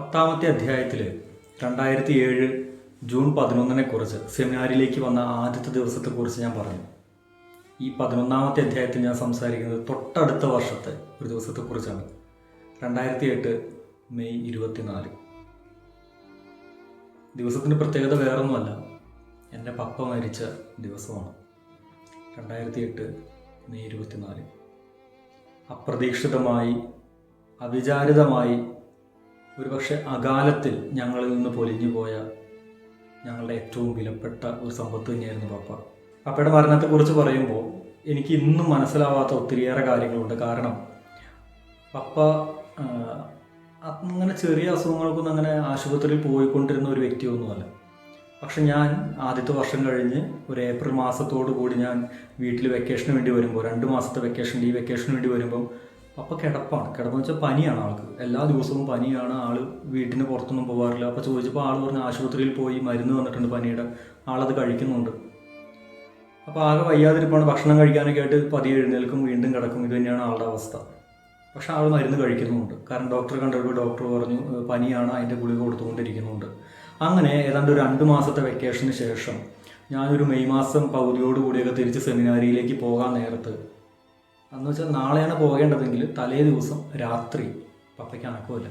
പത്താമത്തെ അധ്യായത്തിൽ രണ്ടായിരത്തി ഏഴ് ജൂൺ പതിനൊന്നിനെ കുറിച്ച് സെമിനാരിലേക്ക് വന്ന ആദ്യത്തെ ദിവസത്തെക്കുറിച്ച് ഞാൻ പറഞ്ഞു. ഈ പതിനൊന്നാമത്തെ അധ്യായത്തിൽ ഞാൻ സംസാരിക്കുന്നത് തൊട്ടടുത്ത വർഷത്തെ ഒരു ദിവസത്തെക്കുറിച്ചാണ് രണ്ടായിരത്തി എട്ട് മെയ് ഇരുപത്തിനാല്. ദിവസത്തിന് പ്രത്യേകത വേറൊന്നുമല്ല. എന്റെ പപ്പ മരിച്ച ദിവസമാണ്. രണ്ടായിരത്തി എട്ട് മെയ് ഇരുപത്തിനാല്. അപ്രതീക്ഷിതമായി അവിചാരിതമായി ഒരുപക്ഷെ അകാലത്തിൽ ഞങ്ങളിൽ നിന്ന് പൊലിഞ്ഞു പോയ ഞങ്ങളുടെ ഏറ്റവും വിലപ്പെട്ട ഒരു സമ്പത്ത് തന്നെയായിരുന്നു പപ്പ. അപ്പയുടെ മരണത്തെക്കുറിച്ച് പറയുമ്പോൾ എനിക്ക് ഇന്നും മനസ്സിലാവാത്ത ഒത്തിരിയേറെ കാര്യങ്ങളുണ്ട്. കാരണം പപ്പ അങ്ങനെ ചെറിയ അസുഖങ്ങൾക്കൊന്നും അങ്ങനെ ആശുപത്രിയിൽ പോയിക്കൊണ്ടിരുന്ന ഒരു വ്യക്തിയൊന്നുമല്ല. പക്ഷെ ഞാൻ ആദ്യത്തെ വർഷം കഴിഞ്ഞ് ഒരു ഏപ്രിൽ മാസത്തോടു കൂടി ഞാൻ വീട്ടിൽ വെക്കേഷന് വേണ്ടി വരുമ്പോൾ രണ്ട് മാസത്തെ വെക്കേഷൻ ഈ വെക്കേഷന് വേണ്ടി വരുമ്പോൾ പപ്പ കിടപ്പാണ്. കിടപ്പെന്ന് വെച്ചാൽ പനിയാണ് ആൾക്ക്. എല്ലാ ദിവസവും പനിയാണ്. ആൾ വീട്ടിന് പുറത്തൊന്നും പോകാറില്ല അപ്പോൾ ചോദിച്ചപ്പോൾ ആൾ പറഞ്ഞ് ആശുപത്രിയിൽ പോയി മരുന്ന് വന്നിട്ടുണ്ട് പനിയുടെ. ആളത് കഴിക്കുന്നുണ്ട്. അപ്പോൾ ആകെ വയ്യാതിരിപ്പാണ്. ഭക്ഷണം കഴിക്കാനൊക്കെ ആയിട്ട് പതിയെ എഴുന്നേൽക്കും വീണ്ടും കിടക്കും. ഇത് തന്നെയാണ് ആളുടെ അവസ്ഥ. പക്ഷെ ആൾ മരുന്ന് കഴിക്കുന്നുമുണ്ട്. കാരണം ഡോക്ടറെ കണ്ടപ്പോൾ ഡോക്ടർ പറഞ്ഞു "ഏഹ് പനിയാണ്. അതിന്റെ ഗുളിക കൊടുത്തുകൊണ്ടിരിക്കുന്നുണ്ട്. അങ്ങനെ ഏതാണ്ട് ഒരു രണ്ട് മാസത്തെ വെക്കേഷന് ശേഷം ഞാനൊരു മെയ് മാസം പകുതിയോടുകൂടിയൊക്കെ തിരിച്ച് സെമിനാരിയിലേക്ക് പോകാൻ നേരത്ത് അന്ന് വെച്ചാൽ നാളെയാണ് പോകേണ്ടതെങ്കിൽ തലേ ദിവസം രാത്രി പപ്പയ്ക്ക് അനക്കമില്ല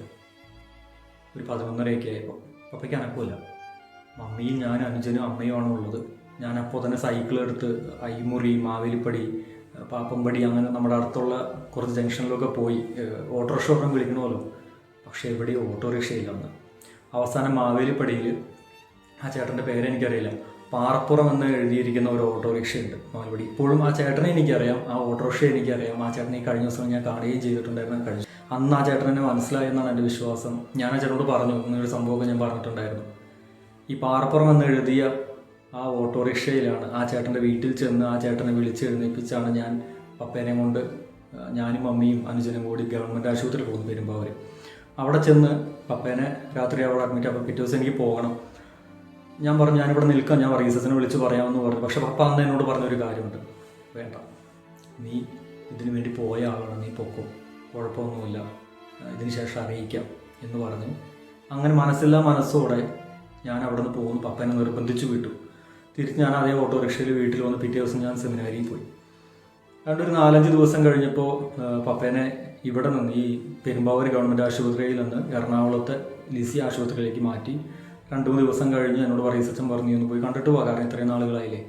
ഒരു പതിനൊന്നരയൊക്കെ ആയപ്പോൾ പപ്പയ്ക്ക് അനക്കമില്ല മമ്മിയും ഞാനും അനുജനും അമ്മയുമാണ് ഉള്ളത്. ഞാൻ അപ്പോൾ തന്നെ സൈക്കിൾ എടുത്ത് അയിമുറി മാവേലിപ്പടി പാപ്പമ്പടി അങ്ങനെ നമ്മുടെ അടുത്തുള്ള കുറച്ച് ജംഗ്ഷനിലൊക്കെ പോയി ഓട്ടോറിക്ഷ ഒരെണ്ണം വിളിക്കണമല്ലോ. പക്ഷേ എവിടെയും ഓട്ടോറിക്ഷയില്ല അന്ന്. അവസാനം മാവേലിപ്പടിയിൽ ആ ചേട്ടന്റെ പേര് എനിക്കറിയില്ല പാറപ്പുറം എന്ന് എഴുതിയിരിക്കുന്ന ഒരു ഓട്ടോറിക്ഷ ഉണ്ട് മാലുപടി ഇപ്പോഴും ആ ചേട്ടനെ എനിക്കറിയാം. ആ ഓട്ടോറിക്ഷ എനിക്കറിയാം. ആ ചേട്ടനെ കഴിഞ്ഞ ദിവസം ഞാൻ കാണുകയും ചെയ്തിട്ടുണ്ടായിരുന്നു. കഴിഞ്ഞു അന്ന് ആ ചേട്ടനെ മനസ്സിലായെന്നാണ് എന്റെ വിശ്വാസം. ഞാൻ ആ ചേട്ടനോട് പറഞ്ഞു. എന്നൊരു സംഭവമൊക്കെ ഞാൻ പറഞ്ഞിട്ടുണ്ടായിരുന്നു. ഈ പാറപ്പുറം എന്ന് എഴുതിയ ആ ഓട്ടോറിക്ഷയിലാണ് ആ ചേട്ടന്റെ വീട്ടിൽ ചെന്ന് ആ ചേട്ടനെ വിളിച്ച് എഴുന്നേൽപ്പിച്ചാണ് ഞാൻ പപ്പേനെ കൊണ്ട് ഞാനും മമ്മിയും അനുജനും കൂടി ഗവൺമെന്റ് ആശുപത്രിയിൽ പോകുന്നു പെരുമ്പാവൂർ അവിടെ ചെന്ന് പപ്പേനെ രാത്രി അവിടെ അഡ്മിറ്റ് അപ്പോൾ പിറ്റേ ദിവസം എനിക്ക് പോകണം. ഞാൻ പറഞ്ഞു ഞാനിവിടെ നിൽക്കാം ഞാൻ റീസസിനെ വിളിച്ച് പറയാമെന്ന് പറഞ്ഞു. പക്ഷെ പപ്പ അന്ന് എന്നോട് പറഞ്ഞൊരു കാര്യമുണ്ട്. വേണ്ട. നീ ഇതിനു വേണ്ടി പോയ ആളാണ് നീ പൊക്കോ. കുഴപ്പമൊന്നുമില്ല. ഇതിന് ശേഷം അറിയിക്കാം എന്ന് പറഞ്ഞു. അങ്ങനെ മനസ്സില്ലാ മനസ്സോടെ ഞാൻ അവിടെ നിന്ന് പോകുന്നു. പപ്പനെ നിർബന്ധിച്ചു വിട്ടു. തിരിച്ച് ഞാൻ അതേ ഓട്ടോറിക്ഷയിൽ വീട്ടിൽ വന്ന് പിറ്റേ ദിവസം ഞാൻ സെമിനാരിയിൽ പോയി. അതുകൊണ്ട് ഒരു നാലഞ്ച് ദിവസം കഴിഞ്ഞപ്പോൾ പപ്പേനെ ഇവിടെ നിന്ന് ഈ പെരുമ്പാവൂർ ഗവൺമെന്റ് ആശുപത്രിയിൽ നിന്ന് എറണാകുളത്തെ ലിസി ആശുപത്രിയിലേക്ക് മാറ്റി. രണ്ട് മൂന്ന് ദിവസം കഴിഞ്ഞ് എന്നോട് പറയും സച്ചൻ പറഞ്ഞു ഒന്ന് പോയി കണ്ടിട്ട് പോകാം കാരണം ഇത്രയും നാളുകളായില്ലേ.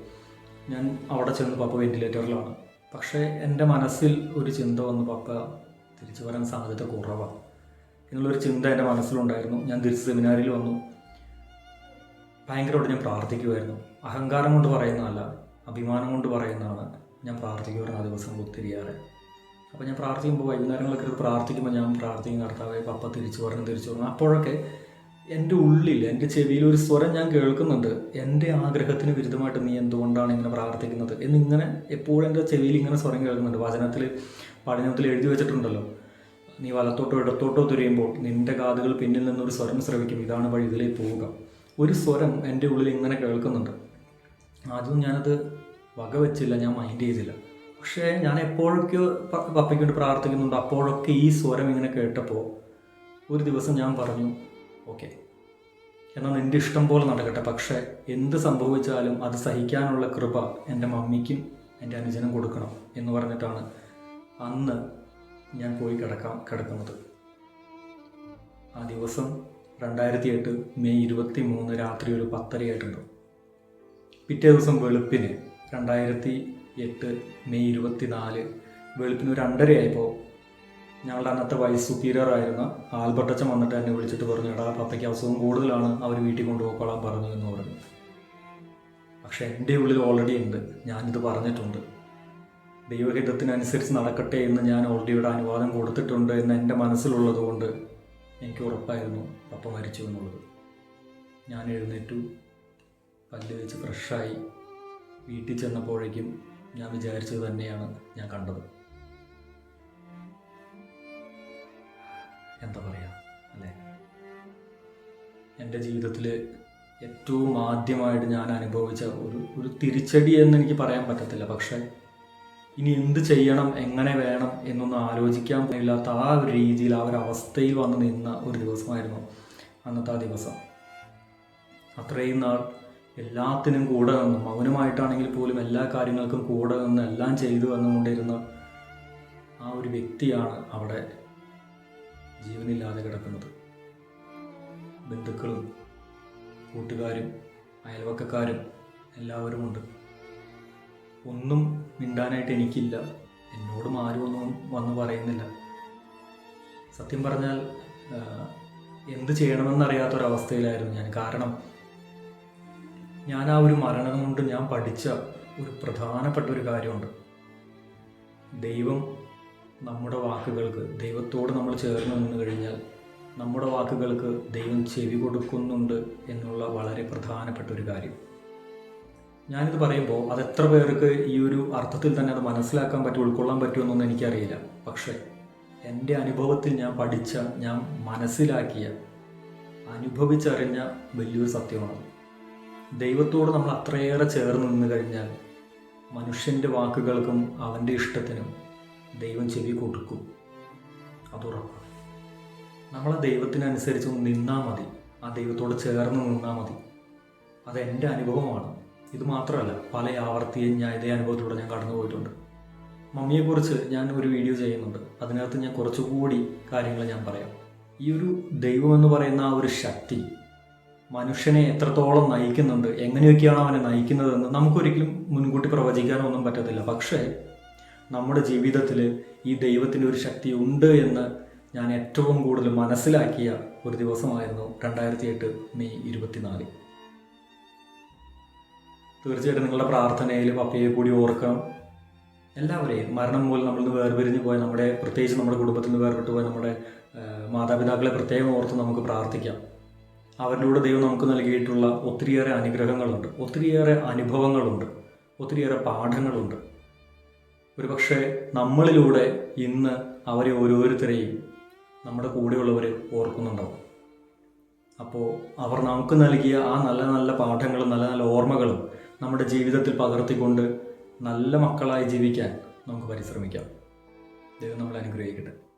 ഞാൻ അവിടെ ചെന്ന് പപ്പ വെന്റിലേറ്ററിലാണ്. പക്ഷേ എന്റെ മനസ്സിൽ ഒരു ചിന്ത വന്ന് പപ്പ തിരിച്ചു വരാൻ സാധ്യത കുറവാണ് എന്നുള്ളൊരു ചിന്ത എന്റെ മനസ്സിലുണ്ടായിരുന്നു. ഞാൻ തിരിച്ച് സെമിനാരിൽ വന്നു. ഭയങ്കരമായിട്ട് ഞാൻ പ്രാർത്ഥിക്കുമായിരുന്നു അഹങ്കാരം കൊണ്ട് പറയുന്നതല്ല അഭിമാനം കൊണ്ട് പറയുന്നതാണ് ഞാൻ പ്രാർത്ഥിക്കുമായിരുന്നു ആ ദിവസം ഒത്തിരിയേറെ. അപ്പോൾ ഞാൻ പ്രാർത്ഥിക്കുമ്പോൾ വൈകുന്നേരങ്ങളൊക്കെ പ്രാർത്ഥിക്കുമ്പോൾ ഞാൻ പ്രാർത്ഥിക്കും കർത്താവെ പപ്പ തിരിച്ചു പറഞ്ഞു തിരിച്ചു പറഞ്ഞു അപ്പോഴൊക്കെ എന്റെ ഉള്ളിൽ എന്റെ ചെവിയിൽ ഒരു സ്വരം ഞാൻ കേൾക്കുന്നുണ്ട്. എന്റെ ആഗ്രഹത്തിന് വിരുദ്ധമായിട്ട് നീ എന്തുകൊണ്ടാണ് ഇങ്ങനെ പ്രാർത്ഥിക്കുന്നത്? എന്നിങ്ങനെ എപ്പോഴും എന്റെ ചെവിയിൽ ഇങ്ങനെ സ്വരം കേൾക്കുന്നുണ്ട്. വചനത്തിൽ പഠനത്തിൽ എഴുതി വെച്ചിട്ടുണ്ടല്ലോ. നീ വലത്തോട്ടോ ഇടത്തോട്ടോ തിരിയുമ്പോൾ നിന്റെ കാതുകൾ പിന്നിൽ നിന്നൊരു സ്വരം ശ്രവിക്കും ഇതാണ് വഴി ഇതിലേക്ക് പോവുക. ഒരു സ്വരം എന്റെ ഉള്ളിൽ ഇങ്ങനെ കേൾക്കുന്നുണ്ട്. ആദ്യം ഞാനത് വകവെച്ചില്ല ഞാൻ മൈൻഡ് ചെയ്തില്ല. പക്ഷേ ഞാൻ എപ്പോഴൊക്കെയോ പപ്പയ്ക്ക് വേണ്ടി പ്രാർത്ഥിക്കുന്നുണ്ട്. അപ്പോഴൊക്കെ ഈ സ്വരം ഇങ്ങനെ കേട്ടപ്പോൾ ഒരു ദിവസം ഞാൻ പറഞ്ഞു ഓക്കെ. എന്നാൽ നിന്റെ ഇഷ്ടം പോലെ നടക്കട്ടെ. പക്ഷേ എന്ത് സംഭവിച്ചാലും അത് സഹിക്കാനുള്ള കൃപ എന്റെ മമ്മിക്കും എന്റെ അനുജനും കൊടുക്കണം എന്ന് പറഞ്ഞിട്ടാണ് അന്ന് ഞാൻ പോയി കിടക്കാം കിടക്കുന്നത്. ആ ദിവസം രണ്ടായിരത്തി എട്ട് മെയ് ഇരുപത്തി മൂന്ന് രാത്രി ഒരു പത്തരയായിട്ടുണ്ട്. പിറ്റേ ദിവസം വെളുപ്പിന് രണ്ടായിരത്തി എട്ട് മെയ് ഇരുപത്തി നാല് വെളുപ്പിന് ഒരു രണ്ടരയായപ്പോൾ ഞങ്ങളുടെ അന്നത്തെ വൈസ് സുപ്പീരിയർ ആയിരുന്ന ആൽബർട്ടച്ചൻ വന്നിട്ട് എന്നെ വിളിച്ചിട്ട് പറഞ്ഞു എടാ പപ്പയ്ക്ക് അസുഖം കൂടുതലാണ് അവർ വീട്ടിൽ കൊണ്ടുപോയിക്കോളാൻ പറഞ്ഞു എന്ന് പറഞ്ഞു. പക്ഷെ എന്റെ ഉള്ളിൽ ഓൾറെഡി ഉണ്ട് ഞാനിത് പറഞ്ഞിട്ടുണ്ട്. ദൈവഹിതത്തിനനുസരിച്ച് നടക്കട്ടെ എന്ന് ഞാൻ ഓൾറെഡി ഇവിടെ അനുവാദം കൊടുത്തിട്ടുണ്ട് എന്ന് എന്റെ മനസ്സിലുള്ളത് കൊണ്ട് എനിക്ക് ഉറപ്പായിരുന്നു പപ്പ മരിച്ചു എന്നുള്ളത്. ഞാൻ എഴുന്നേറ്റു പല്ല് വെച്ച് ഫ്രഷായി വീട്ടിൽ ചെന്നപ്പോഴേക്കും ഞാൻ വിചാരിച്ചത് തന്നെയാണ് ഞാൻ കണ്ടത്. എന്താ പറയുക അല്ലേ? എന്റെ ജീവിതത്തിൽ ഏറ്റവും ആദ്യമായിട്ട് ഞാൻ അനുഭവിച്ച ഒരു ഒരു തിരിച്ചടി എന്ന് എനിക്ക് പറയാൻ പറ്റത്തില്ല. പക്ഷേ ഇനി എന്ത് ചെയ്യണം എങ്ങനെ വേണം എന്നൊന്നും ആലോചിക്കാൻ ഇല്ലാത്ത ആ ഒരു രീതിയിൽ ആ ഒരു അവസ്ഥയിൽ വന്ന് നിന്ന ഒരു ദിവസമായിരുന്നു അന്നത്തെ ആ ദിവസം. അത്രയും നാൾ എല്ലാത്തിനും കൂടെ നിന്ന് മൗനമായിട്ടാണെങ്കിൽ പോലും എല്ലാ കാര്യങ്ങൾക്കും കൂടെ നിന്ന് എല്ലാം ചെയ്തു വന്നുകൊണ്ടിരുന്ന ആ ഒരു വ്യക്തിയാണ് അവിടെ ജീവനില്ലാതെ കിടക്കുന്നത്. ബന്ധുക്കളും കൂട്ടുകാരും അയൽവക്കക്കാരും എല്ലാവരുമുണ്ട്. ഒന്നും മിണ്ടാനായിട്ട് എനിക്കില്ല. എന്നോടും ആരും ഒന്നും വന്ന് പറയുന്നില്ല. സത്യം പറഞ്ഞാൽ എന്ത് ചെയ്യണമെന്നറിയാത്തൊരവസ്ഥയിലായിരുന്നു ഞാൻ. കാരണം ഞാൻ ആ ഒരു മരണം കൊണ്ട് ഞാൻ പഠിച്ച ഒരു പ്രധാനപ്പെട്ട ഒരു കാര്യമുണ്ട്. ദൈവം നമ്മുടെ വാക്കുകൾക്ക് ദൈവത്തോട് നമ്മൾ ചേർന്ന് നിന്ന് കഴിഞ്ഞാൽ നമ്മുടെ വാക്കുകൾക്ക് ദൈവം ചെവി കൊടുക്കുന്നുണ്ട് എന്നുള്ള വളരെ പ്രധാനപ്പെട്ട ഒരു കാര്യം. ഞാനിത് പറയുമ്പോൾ അത് എത്ര പേർക്ക് ഈ ഒരു അർത്ഥത്തിൽ തന്നെ അത് മനസ്സിലാക്കാൻ പറ്റും ഉൾക്കൊള്ളാൻ പറ്റുമെന്നൊന്നും എനിക്കറിയില്ല. പക്ഷേ എന്റെ അനുഭവത്തിൽ ഞാൻ പഠിച്ച ഞാൻ മനസ്സിലാക്കിയ അനുഭവിച്ചറിഞ്ഞ വലിയൊരു സത്യമാണ്. ദൈവത്തോട് നമ്മൾ അത്രയേറെ ചേർന്ന് നിന്ന് കഴിഞ്ഞാൽ മനുഷ്യന്റെ വാക്കുകൾക്കും അവന്റെ ഇഷ്ടത്തിനും ദൈവം ചെവി കൊടുക്കും. അതുറപ്പാണ് നമ്മളെ ദൈവത്തിനനുസരിച്ച് ഒന്ന് നിന്നാൽ മതി. ആ ദൈവത്തോട് ചേർന്ന് നിന്നാൽ മതി. അതെന്റെ അനുഭവമാണ്. ഇത് മാത്രമല്ല പല ആവർത്തിയും ഞാൻ ഇതേ അനുഭവത്തിലൂടെ ഞാൻ കടന്നു പോയിട്ടുണ്ട്. മമ്മിയെക്കുറിച്ച് ഞാൻ ഒരു വീഡിയോ ചെയ്യുന്നുണ്ട്. അതിനകത്ത് ഞാൻ കുറച്ചുകൂടി കാര്യങ്ങൾ ഞാൻ പറയാം. ഈ ഒരു ദൈവം എന്ന് പറയുന്ന ആ ഒരു ശക്തി മനുഷ്യനെ എത്രത്തോളം നയിക്കുന്നുണ്ട് എങ്ങനെയൊക്കെയാണ് അവനെ നയിക്കുന്നതെന്ന് നമുക്കൊരിക്കലും മുൻകൂട്ടി പ്രവചിക്കാനൊന്നും പറ്റത്തില്ല. പക്ഷേ നമ്മുടെ ജീവിതത്തിൽ ഈ ദൈവത്തിന്റെ ഒരു ശക്തി ഉണ്ട് എന്ന് ഞാൻ ഏറ്റവും കൂടുതൽ മനസ്സിലാക്കിയ ഒരു ദിവസമായിരുന്നു രണ്ടായിരത്തി എട്ട് മെയ് ഇരുപത്തിനാല്. തീർച്ചയായിട്ടും നിങ്ങളുടെ പ്രാർത്ഥനയിൽ പപ്പയെ കൂടി ഓർക്കണം എല്ലാവരെയും മരണം മൂലം നമ്മളിൽ നിന്ന് വേർപിരിഞ്ഞു പോയ നമ്മുടെ പ്രത്യേകിച്ച് നമ്മുടെ കുടുംബത്തിൽ നിന്ന് വേർപെട്ടു പോയ നമ്മുടെ മാതാപിതാക്കളെ പ്രത്യേകം ഓർത്ത് നമുക്ക് പ്രാർത്ഥിക്കാം. അവരിലൂടെ ദൈവം നമുക്ക് നൽകിയിട്ടുള്ള ഒത്തിരിയേറെ അനുഗ്രഹങ്ങളുണ്ട് ഒത്തിരിയേറെ അനുഭവങ്ങളുണ്ട് ഒത്തിരിയേറെ പാഠങ്ങളുണ്ട്. ഒരുപക്ഷെ നമ്മളിലൂടെ ഇന്ന് അവരെ ഓരോരുത്തരെയും നമ്മുടെ കൂടെയുള്ളവർ ഓർക്കുന്നുണ്ടാവും. അപ്പോൾ അവർ നമുക്ക് നൽകിയ ആ നല്ല നല്ല പാഠങ്ങളും നല്ല നല്ല ഓർമ്മകളും നമ്മുടെ ജീവിതത്തിൽ പകർത്തിക്കൊണ്ട് നല്ല മക്കളായി ജീവിക്കാൻ നമുക്ക് പരിശ്രമിക്കാം. ദൈവം നമ്മളെ അനുഗ്രഹിക്കട്ടെ.